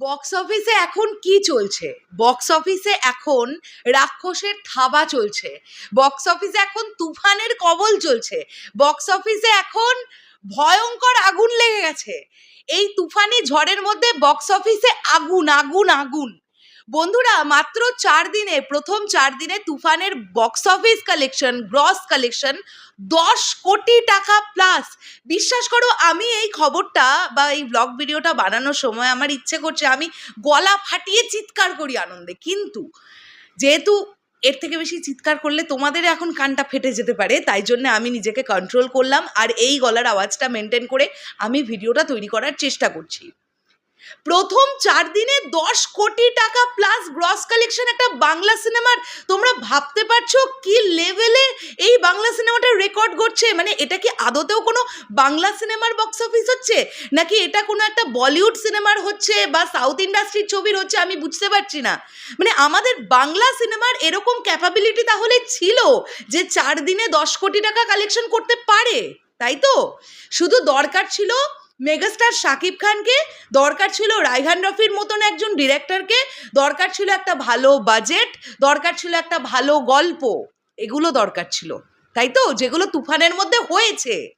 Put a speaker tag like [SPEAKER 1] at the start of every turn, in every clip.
[SPEAKER 1] Box অফিসে এখন কি চলছে? বক্স অফিসে এখন রাক্ষসের থাবা চলছে। বক্স অফিসে এখন তুফানের কবল চলছে। বক্স অফিসে এখন ভয়ঙ্কর আগুন লেগে গেছে। এই তুফানি ঝড়ের মধ্যে বক্স অফিসে আগুন আগুন আগুন। বন্ধুরা, মাত্র চার দিনে, প্রথম চার দিনে তুফানের box office collection gross collection দশ কোটি টাকা প্লাস বিশ্বাস করো, আমি এই খবরটা বা এই ব্লগ ভিডিওটা বানানোর সময় আমার ইচ্ছে করছে, আমি গলা ফাটিয়ে চিৎকার করি আনন্দে। কিন্তু যেহেতু এর থেকে বেশি চিৎকার করলে তোমাদের এখন কানটা ফেটে যেতে পারে, তাই জন্য আমি নিজেকে কন্ট্রোল করলাম আর এই গলার আওয়াজটা মেনটেন করে আমি ভিডিওটা তৈরি করার চেষ্টা করছি। প্রথম চার দিনে দশ কোটি টাকা প্লাস গ্রস কালেকশন একটা বাংলা সিনেমার তোমরা ভাবতে পারছ কি লেভেলে এই বাংলা সিনেমাটা রেকর্ড করছে মানে এটা কি আদতেও কোনো বাংলা সিনেমার বক্স অফিস হচ্ছে? নাকি এটা কোনো একটা বলিউড সিনেমার হচ্ছে বা সাউথ ইন্ডাস্ট্রির ছবির হচ্ছে? আমি বুঝতে পারছি না। মানে আমাদের বাংলা সিনেমার এরকম ক্যাপাবিলিটি তাহলে ছিল যে চার দিনে দশ কোটি টাকা কালেকশন করতে পারে, তাই তো? শুধু দরকার ছিল মেগাস্টার শাকিব খানকে, দরকার ছিল রায়হান রফির মতন একজন ডিরেক্টরকে, দরকার ছিল একটা ভালো বাজেট, দরকার ছিল একটা ভালো গল্প, এগুলো দরকার ছিল। তাই তো? যেগুলো তুফানের মধ্যে হয়েছে।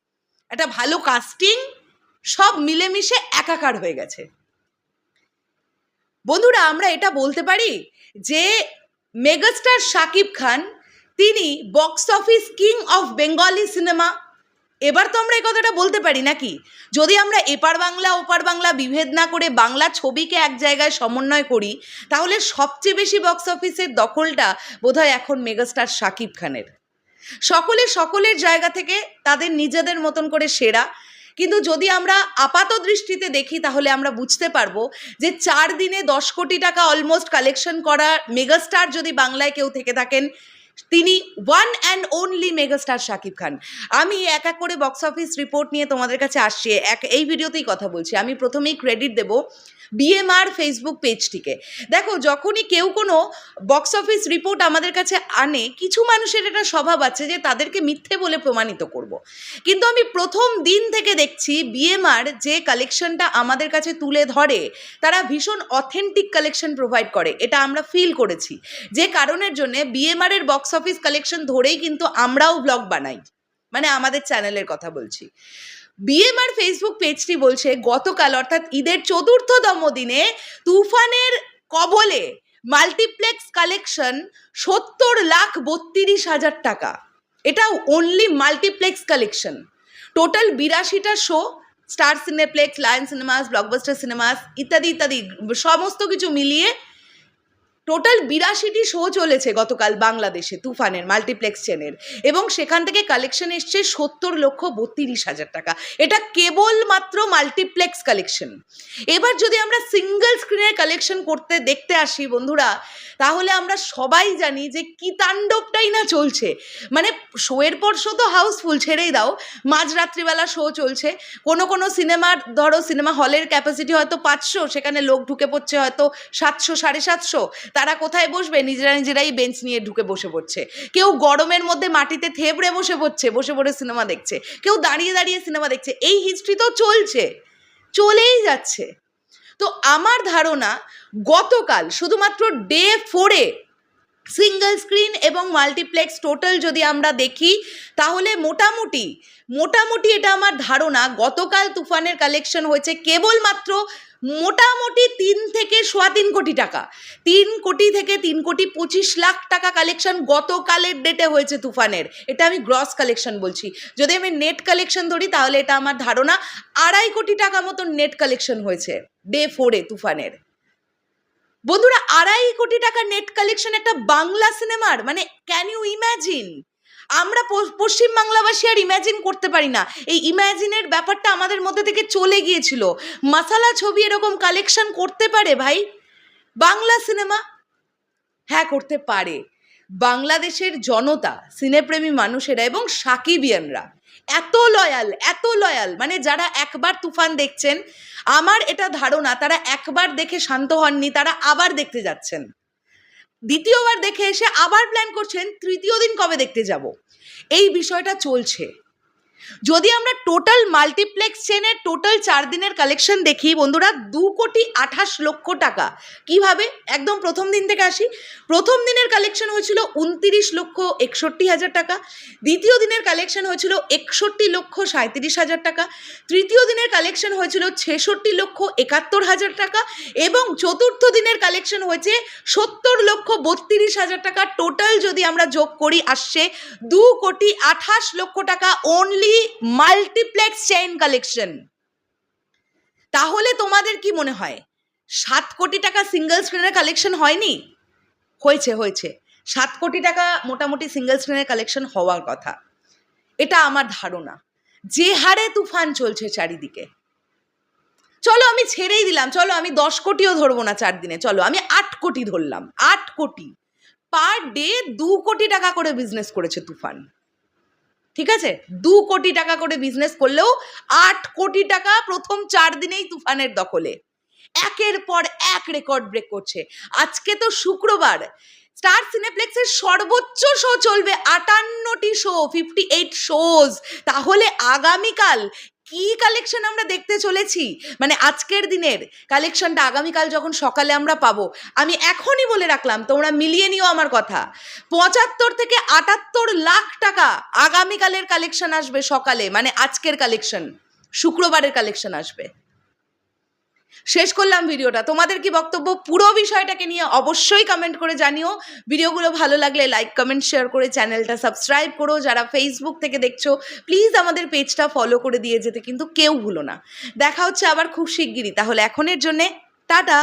[SPEAKER 1] একটা ভালো কাস্টিং সব মিলেমিশে একাকার হয়ে গেছে। বন্ধুরা, আমরা এটা বলতে পারি যে মেগাস্টার শাকিব খান, তিনি box office king of Bengali cinema এবার তো আমরা এই কথাটা বলতে পারি নাকি? যদি আমরা এপার বাংলা, ওপার বাংলা বিভেদ না করে বাংলা ছবিকে এক জায়গায় সমন্বয় করি, তাহলে সবচেয়ে বেশি বক্স অফিসের দখলটা বোধহয় এখন মেগাস্টার শাকিব খানের। সকলে সকলের জায়গা থেকে তাদের নিজেদের মতন করে সেরা। কিন্তু যদি আমরা আপাত দৃষ্টিতে দেখি, তাহলে আমরা বুঝতে পারব যে চার দিনে দশ কোটি টাকা অলমোস্ট কালেকশন করা মেগাস্টার যদি বাংলায় কেউ থেকে থাকেন তিনি one and only megastar Shakib Khan আমি এক এক করে বক্স অফিস রিপোর্ট নিয়ে তোমাদের কাছে আসছি। এক, এই ভিডিওতেই কথা বলছি। আমি প্রথমেই ক্রেডিট দেব বিএমআর ফেসবুক পেজটিকে দেখো, যখনই কেউ কোনো বক্স অফিস রিপোর্ট আমাদের কাছে আনে, কিছু মানুষের এটা স্বভাব আছে যে তাদেরকে মিথ্যে বলে প্রমাণিত করব। কিন্তু আমি প্রথম দিন থেকে দেখছি বিএমআর যে কালেকশনটা আমাদের কাছে তুলে ধরে, তারা ভীষণ অথেন্টিক কালেকশন প্রোভাইড করে। এটা আমরা ফিল করেছি। যে কারণের জন্য বিএমআর এর বক্স অফিস কালেকশন ধরেই কিন্তু আমরাও ব্লগ বানাই। মানে আমাদের চ্যানেলের কথা বলছি। বিএমআর ফেসবুক পেজটি বলছে, গতকাল অর্থাৎ ঈদের চতুর্থতম দিনে তুফানের কবলে মাল্টিপ্লেক্স কালেকশন সত্তর লাখ বত্রিশ হাজার টাকা। এটা only multiplex collection total বিরাশিটা show Star Cineplex Lion Cinemas Blockbuster Cinemas ইত্যাদি ইত্যাদি, সমস্ত কিছু মিলিয়ে টোটাল বিরাশিটি শো চলেছে গতকাল বাংলাদেশে, তুফানের মাল্টিপ্লেক্স চেনের এবং সেখান থেকে কালেকশন এসছে সত্তর লক্ষ বত্রিশ হাজার টাকা। এটা কেবলমাত্র মাল্টিপ্লেক্স কালেকশন এবার যদি আমরা সিঙ্গেল স্ক্রিনের কালেকশন করতে, দেখতে আসি বন্ধুরা, তাহলে আমরা সবাই জানি যে কি তাণ্ডবটাই না চলছে। মানে শোয়ের পর শো তো হাউসফুল ছেড়েই দাও। মাঝরাত্রিবেলা শো চলছে। কোনো কোনো সিনেমার ধরো সিনেমা হলের ক্যাপাসিটি হয়তো পাঁচশো, সেখানে লোক ঢুকে পড়ছে হয়তো সাতশো, সাড়ে সাতশো। তারা কোথায় বসবে? নিজেরা নিজেরাই বেঞ্চ নিয়ে ঢুকে বসে পড়ছে। কেউ গরমের মধ্যে মাটিতে থেবড়ে বসে পড়ছে, বসে পড়ে সিনেমা দেখছে। কেউ দাঁড়িয়ে দাঁড়িয়ে সিনেমা দেখছে। এই হিস্ট্রি তো চলছে, চলেই যাচ্ছে। তো আমার ধারণা গতকাল, শুধুমাত্র ডে ফোরে সিঙ্গেল স্ক্রিন এবং মাল্টিপ্লেক্স টোটাল যদি আমরা দেখি, তাহলে মোটামুটি মোটামুটি এটা আমার ধারণা, গতকাল তুফানের কালেকশন হয়েছে কেবলমাত্র মোটামুটি তিন থেকে সোয়া তিন কোটি টাকা। তিন কোটি থেকে তিন কোটি পঁচিশ লাখ টাকা কালেকশন গতকালের ডেটে হয়েছে তুফানের। এটা আমি গ্রস কালেকশন বলছি। যদি আমি নেট কালেকশন ধরি, তাহলে এটা আমার ধারণা আড়াই কোটি টাকা মতন নেট কালেকশন হয়েছে ডে ফোরে তুফানের। বন্ধুরা, আড়াই কোটি টাকা নেট কালেকশন একটা বাংলা সিনেমার মানে ক্যান ইউ ইম্যাজিন আমরা পো- পশ্চিমবাংলাবাসী আর ইম্যাজিন করতে পারি না। এই ইম্যাজিনের ব্যাপারটা আমাদের মধ্যে থেকে চলে গিয়েছিল। মাসালা ছবি এরকম কালেকশন করতে পারে ভাই? বাংলা সিনেমা হ্যাঁ করতে পারে। বাংলাদেশের জনতা সিনেপ্রেমী মানুষেরা এবং সাকিবিয়ানরা। এত লয়াল এত লয়াল মানে যারা একবার তুফান দেখছেন, আমার এটা ধারণা, তারা একবার দেখে শান্ত হননি, তারা আবার দেখতে যাচ্ছেন। দ্বিতীয়বার দেখে এসে আবার প্ল্যান করছেন, তৃতীয় দিন কবে দেখতে যাব? এই বিষয়টা চলছে। যদি আমরা টোটাল মাল্টিপ্লেক্স চেনের টোটাল চার দিনের কালেকশন দেখি, বন্ধুরা, দু কোটি আঠাশ লক্ষ টাকা। কীভাবে? একদম প্রথম দিন থেকে আসি। প্রথম দিনের কালেকশন হয়েছিল উনতিরিশ লক্ষ একষট্টি হাজার টাকা। দ্বিতীয় দিনের কালেকশন হয়েছিল একষট্টি লক্ষ সাঁত্রিশ হাজার টাকা। তৃতীয় দিনের কালেকশন হয়েছিল ছেষট্টি লক্ষ একাত্তর হাজার টাকা। এবং চতুর্থ দিনের কালেকশন হয়েছে সত্তর লক্ষ বত্রিশ হাজার টাকা। টোটাল যদি আমরা যোগ করি, আসছে দু কোটি আঠাশ লক্ষ টাকা অনলি মাল্টিপ্লেক্স চেইন কালেকশন তাহলে তোমাদের কি মনে হয়? সাত কোটি টাকা সিঙ্গেল স্ক্রিনের কালেকশন হয়নি? হয়েছে হয়েছে। সাত কোটি টাকা মোটামুটি সিঙ্গেল স্ক্রিনের কালেকশন হওয়ার কথা। এটা আমার ধারণা। যে হারে তুফান চলছে চারিদিকে। চলো আমি ছেড়েই দিলাম। চলো আমি দশ কোটিও ধরবো না চার দিনে চলো, আমি আট কোটি ধরলাম। আট কোটি। পার ডে দু কোটি টাকা করে বিজনেস করেছে তুফান। ঠিক আছে? দু কোটি টাকা করে বিজনেস করলেও আট কোটি টাকা প্রথম চার দিনেই তুফানের দখলে। একের পর এক রেকর্ড ব্রেক করছে। আজকে তো শুক্রবার। স্টার সিনেপ্লেক্সের সর্বোচ্চ শো চলবে আটান্নটি শো ফিফটি এইট শোজ তাহলে আগামীকাল কি কালেকশন আমরা দেখতে চলেছি? মানে আজকের দিনের কালেকশনটা আগামীকাল যখন সকালে আমরা পাবো, আমি এখনই বলে রাখলাম, তোমরা মিলিয়ে নিও আমার কথা। পঁচাত্তর থেকে আটাত্তর লাখ টাকা আগামীকালের কালেকশন আসবে সকালে মানে আজকের কালেকশন শুক্রবারের কালেকশন আসবে। শেষ করলাম ভিডিওটা। তোমাদের কি বক্তব্য? পুরো বিষয়টাকে নিয়ে অবশ্যই কমেন্ট করে জানিও। ভিডিওগুলো ভালো লাগলে লাইক কমেন্ট শেয়ার করে চ্যানেলটা সাবস্ক্রাইব করো। যারা ফেসবুক থেকে দেখছ প্লিজ আমাদের পেজটা ফলো করে দিয়ে যেতে কিন্তু কেউ ভুলো না। দেখা হচ্ছে আবার খুব শিগগিরই। তাহলে এখনের জন্যে টাটা।